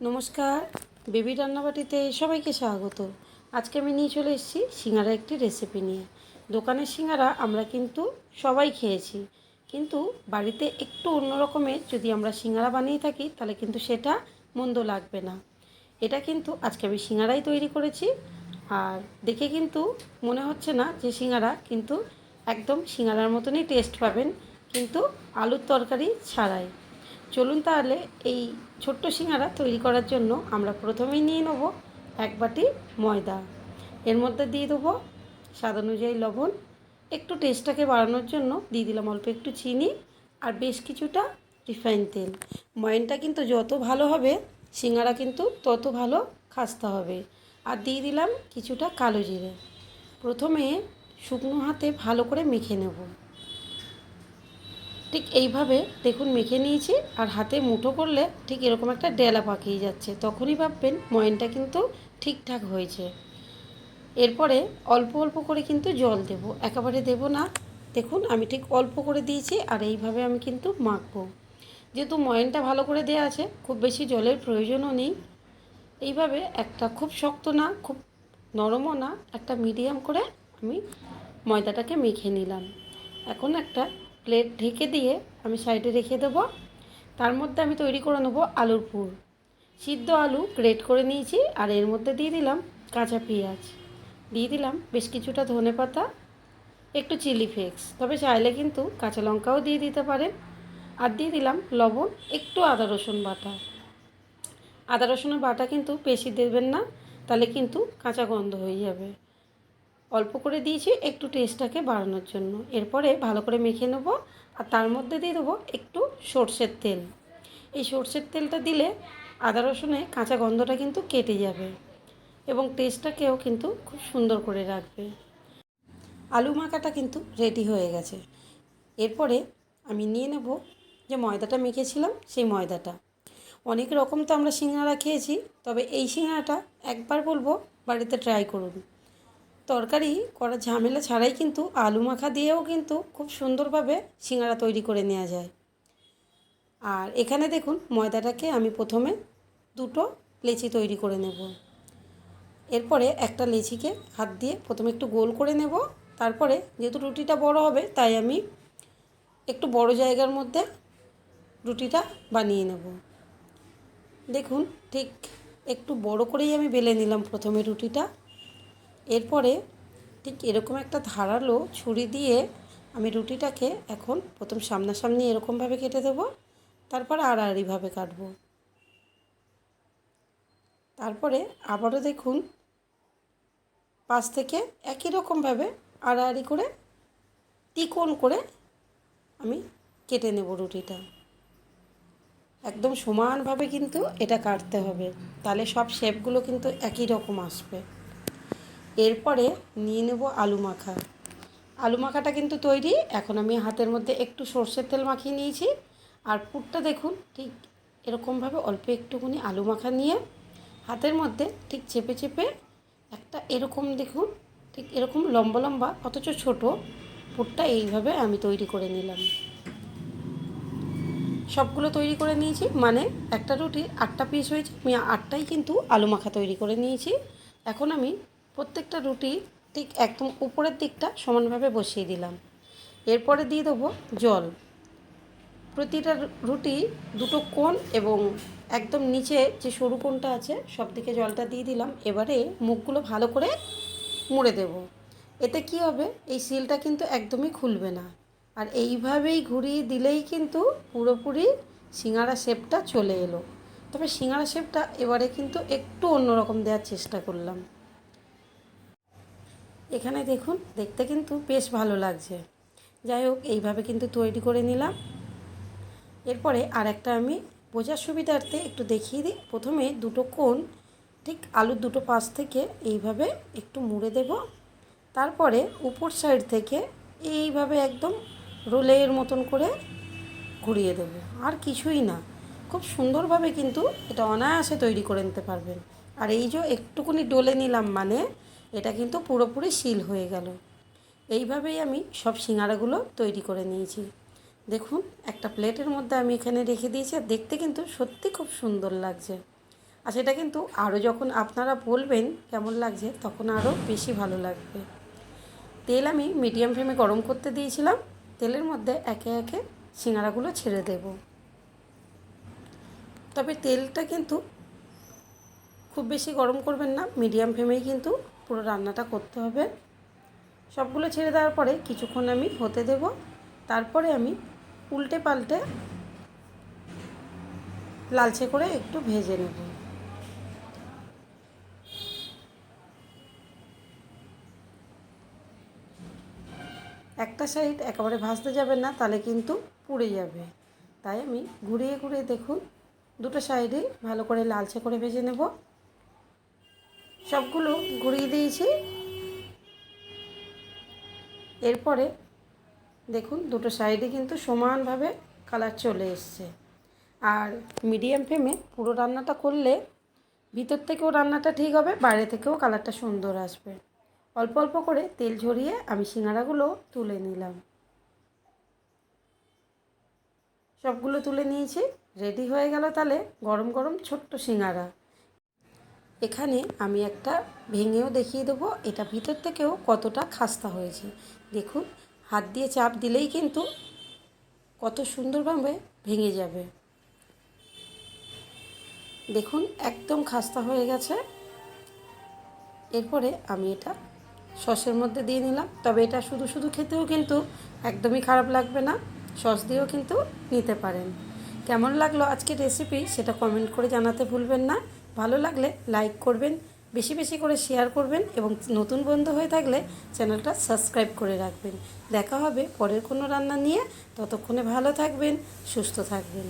নমস্কার, বেবি রান্নাবাটিতে সবাইকে স্বাগত। আজকে আমি নিয়ে চলে এসেছি সিঙ্গারা একটি রেসিপি নিয়ে। দোকানের সিঙ্গারা আমরা কিন্তু সবাই খেয়েছি, কিন্তু বাড়িতে একটু অন্য রকমের যদি আমরা সিঙ্গারা বানিয়ে থাকি, তাহলে কিন্তু সেটা মন্দ লাগবে না। এটা কিন্তু আজকে আমি সিঙ্গারাই তৈরি করেছি, আর দেখে কিন্তু মনে হচ্ছে না যে সিঙ্গারা কিন্তু একদম সিঙ্গারার মতনই টেস্ট পাবেন, কিন্তু আলুর তরকারি ছাড়াই। চলুন তাহলে এই ছোট্ট সিঙ্গারা তৈরি করার জন্য আমরা প্রথমেই নিয়ে নেব এক বাটি ময়দা। এর মধ্যে দিয়ে দেবো স্বাদ অনুযায়ী লবণ। একটু টেস্টটাকে বাড়ানোর জন্য দিয়ে দিলাম অল্প একটু চিনি আর বেশ কিছুটা রিফাইন তেল। ময়নটা কিন্তু যত ভালো হবে, সিঙ্গারা কিন্তু তত ভালো খাস্তা হবে। আর দিয়ে দিলাম কিছুটা কালো জিরে। প্রথমে শুকনো হাতে ভালো করে মেখে নেব। ঠিক এইভাবে দেখুন মেখে নিয়েছি আর হাতে মুঠো করলে ঠিক এরকম একটা ডেলা পাকিয়ে যাচ্ছে। তখনই ভাববেন ময়নটা কিন্তু ঠিকঠাক হয়েছে। এরপরে অল্প অল্প করে কিন্তু জল দেব। একেবারে দেব না। দেখুন আমি ঠিক অল্প করে দিয়েছি আর এইভাবে আমি কিন্তু মাখবো। যেহেতু ময়নটা ভালো করে দেওয়া আছে, খুব বেশি জলের প্রয়োজনও নেই। এইভাবে একটা খুব শক্ত না, খুব নরমও না, একটা মিডিয়াম করে আমি ময়দাটাকে মেখে নিলাম। এখন একটা প্লেট ঢেকে দিয়ে আমি সাইডে রেখে দেবো। তার মধ্যে আমি তৈরি করে নেব আলুর পুর। সিদ্ধ আলু গ্রেট করে নিয়েছি আর এর মধ্যে দিয়ে দিলাম কাঁচা পেঁয়াজ। দিয়ে দিলাম বেশ কিছুটা ধনে পাতা, একটু চিলি ফ্লেক্স তবে চাইলে কিন্তু কাঁচা লঙ্কাও দিয়ে দিতে পারেন। আর দিয়ে দিলাম লবণ, একটু আদা রসুন বাটা। আদা রসুনের বাটা কিন্তু বেশি দেবেন না, তাহলে কিন্তু কাঁচা গন্ধ হয়ে যাবে। অল্প করে দিয়েছি একটু টেস্টটাকে বাড়ানোর জন্য। এরপরে ভালো করে মেখে নেব আর তার মধ্যে দিয়ে দেবো একটু সর্ষের তেল। এই সর্ষের তেলটা দিলে আদা রসুনে কাঁচা গন্ধটা কিন্তু কেটে যাবে এবং টেস্টটাকেও কিন্তু খুব সুন্দর করে রাখবে। আলু মাখাটা কিন্তু রেডি হয়ে গেছে। এরপরে আমি নিয়ে নেব যে ময়দাটা মেখেছিলাম, সেই ময়দাটা। অনেক রকম তো আমরা সিঙ্গারা খেয়েছি, তবে এই সিঙ্গারাটা একবার বলব বাড়িতে ট্রাই করুন। তরকারি করার ঝামেলা ছাড়াই কিন্তু আলু মাখা দিয়েও কিন্তু খুব সুন্দরভাবে সিঙ্গারা তৈরি করে নেওয়া যায়। আর এখানে দেখুন ময়দাটাকে আমি প্রথমে দুটো লেচি তৈরি করে নেব। এরপরে একটা লেচিকে হাত দিয়ে প্রথমে একটু গোল করে নেব। তারপরে যেহেতু রুটিটা বড় হবে, তাই আমি একটু বড় জায়গার মধ্যে রুটিটা বানিয়ে নেব। দেখুন ঠিক একটু বড় করেই আমি বেলে নিলাম প্রথমে রুটিটা। এরপরে ঠিক এরকম একটা ধারালো ছুরি দিয়ে আমি রুটিটাকে এখন প্রথম সামনাসামনি এরকমভাবে কেটে দেবো, তারপর আড়াআড়িভাবে কাটবো। তারপরে আবারও দেখুন পাশ থেকে একই রকমভাবে আড়াআড়ি করে তিকোণ করে আমি কেটে নেব রুটিটা। একদম সমানভাবে কিন্তু এটা কাটতে হবে, তাহলে সব শেপগুলো কিন্তু একই রকম আসবে। এরপরে নিয়ে নেব আলু মাখা। আলু মাখাটা কিন্তু তৈরি, এখন আমি হাতের মধ্যে একটু সর্ষের তেল মাখিয়ে নিয়েছি। আর পুরটা দেখুন, ঠিক এরকমভাবে অল্প একটুখানি আলু মাখা নিয়ে হাতের মধ্যে ঠিক চেপে চেপে একটা এরকম দেখুন, ঠিক এরকম লম্বা লম্বা, অথচ ছোট পুরটা এইভাবে আমি তৈরি করে নিলাম। সবগুলো তৈরি করে নিয়েছি মানে একটা রুটি আটটা পিস হয়েছে, আমি আটটাই কিন্তু আলু মাখা তৈরি করে নিয়েছি। এখন আমি প্রত্যেকটা রুটি ঠিক একদম উপরের দিকটা সমানভাবে বসিয়ে দিলাম। এরপরে দিয়ে দেবো জল। প্রতিটা রুটি দুটো কোণ এবং একদম নিচে যে সরু কোণটা আছে, সব দিকে জলটা দিয়ে দিলাম। এবারে মুখগুলো ভালো করে মুড়ে দেব। এতে কি হবে? এই সিলটা কিন্তু একদমই খুলবে না। আর এইভাবেই ঘুরিয়ে দিলেই কিন্তু পুরোপুরি সিঙ্গারা শেপটা চলে এলো। তবে সিঙ্গারা শেপটা এবারে কিন্তু একটু অন্যরকম দেওয়ার চেষ্টা করলাম। এখানে দেখুন, দেখতে কিন্তু বেশ ভালো লাগছে। যাই হোক, এইভাবে কিন্তু তৈরি করে নিলাম। এরপরে আর একটা আমি বোঝার সুবিধার্থে একটু দেখিয়ে দিই। প্রথমে দুটো কোণ, ঠিক আলুর দুটো পাশ থেকে এইভাবে একটু মুড়ে দেব। তারপরে উপর সাইড থেকে এইভাবে একদম রোলের মতন করে ঘুরিয়ে দেব। আর কিছুই না। খুব সুন্দরভাবে কিন্তু এটা অনায়াসে তৈরি করে নিতে পারবেন। আর এই যে একটুকুনি ডলে নিলাম মানে এটা কিন্তু পুরোপুরি সিল হয়ে গেল। এইভাবেই আমি সব সিঙ্গারাগুলো তৈরি করে নিয়েছি। দেখুন, একটা প্লেটের মধ্যে আমি এখানে রেখে দিয়েছি আর দেখতে কিন্তু সত্যি খুব সুন্দর লাগছে। আর সেটা কিন্তু আরও যখন আপনারা বলবেন কেমন লাগছে, তখন আরও বেশি ভালো লাগবে। তেল আমি মিডিয়াম ফ্লেমে গরম করতে দিয়েছিলাম। তেলের মধ্যে একে একে সিঙ্গারাগুলো ছেড়ে দেব। তবে তেলটা কিন্তু খুব বেশি গরম করবেন না, মিডিয়াম ফ্লেমেই কিন্তু পুরো রান্নাটা করতে হবে। সবগুলো ছেড়ে দেওয়ার পরে কিছুক্ষণ আমি হতে দেব। তারপরে আমি উল্টে পাল্টে লালচে করে একটু ভেজে নেব। একটা সাইড একেবারে ভাজতে যাবেন না, তাহলে কিন্তু পুড়ে যাবে। তাই আমি ঘুরিয়ে ঘুরিয়ে দেখুন, দুটো সাইডে ভালো করে লালচে করে ভেজে নেব। সবগুলো ঘুরিয়ে দিয়েছি। এরপরে দেখুন, দুটো সাইডে কিন্তু সমানভাবে কালার চলে এসছে। আর মিডিয়াম ফ্লেমে পুরো রান্নাটা করলে ভিতর থেকেও রান্নাটা ঠিক হবে, বাইরে থেকেও কালারটা সুন্দর আসবে। অল্প অল্প করে তেল ঝরিয়ে আমি সিঙ্গারাগুলো তুলে নিলাম। সবগুলো তুলে নিয়েছি, রেডি হয়ে গেল তাহলে গরম গরম ছোট্ট সিঙ্গারা। এখানে আমি একটা ভেঙেও দেখিয়ে দেবো। এটা ভিতর থেকেও কতটা খাস্তা হয়েছে। দেখুন, হাত দিয়ে চাপ দিলেই কিন্তু কত সুন্দরভাবে ভেঙে যাবে। দেখুন, একদম খাস্তা হয়ে গেছে। এরপরে আমি এটা সসের মধ্যে দিয়ে নিলাম। তবে এটা শুধু শুধু খেতেও কিন্তু একদমই খারাপ লাগবে না। সস দিয়েও কিন্তু নিতে পারেন। কেমন লাগল আজকের রেসিপি সেটা কমেন্ট করে জানাতে ভুলবেন না। ভালো লাগলে লাইক করবেন, বেশি বেশি করে শেয়ার করবেন এবং নতুন বন্ধু হয়ে থাকলে চ্যানেলটা সাবস্ক্রাইব করে রাখবেন। দেখা হবে পরের কোনো রান্না নিয়ে। ততক্ষণে ভালো থাকবেন, সুস্থ থাকবেন।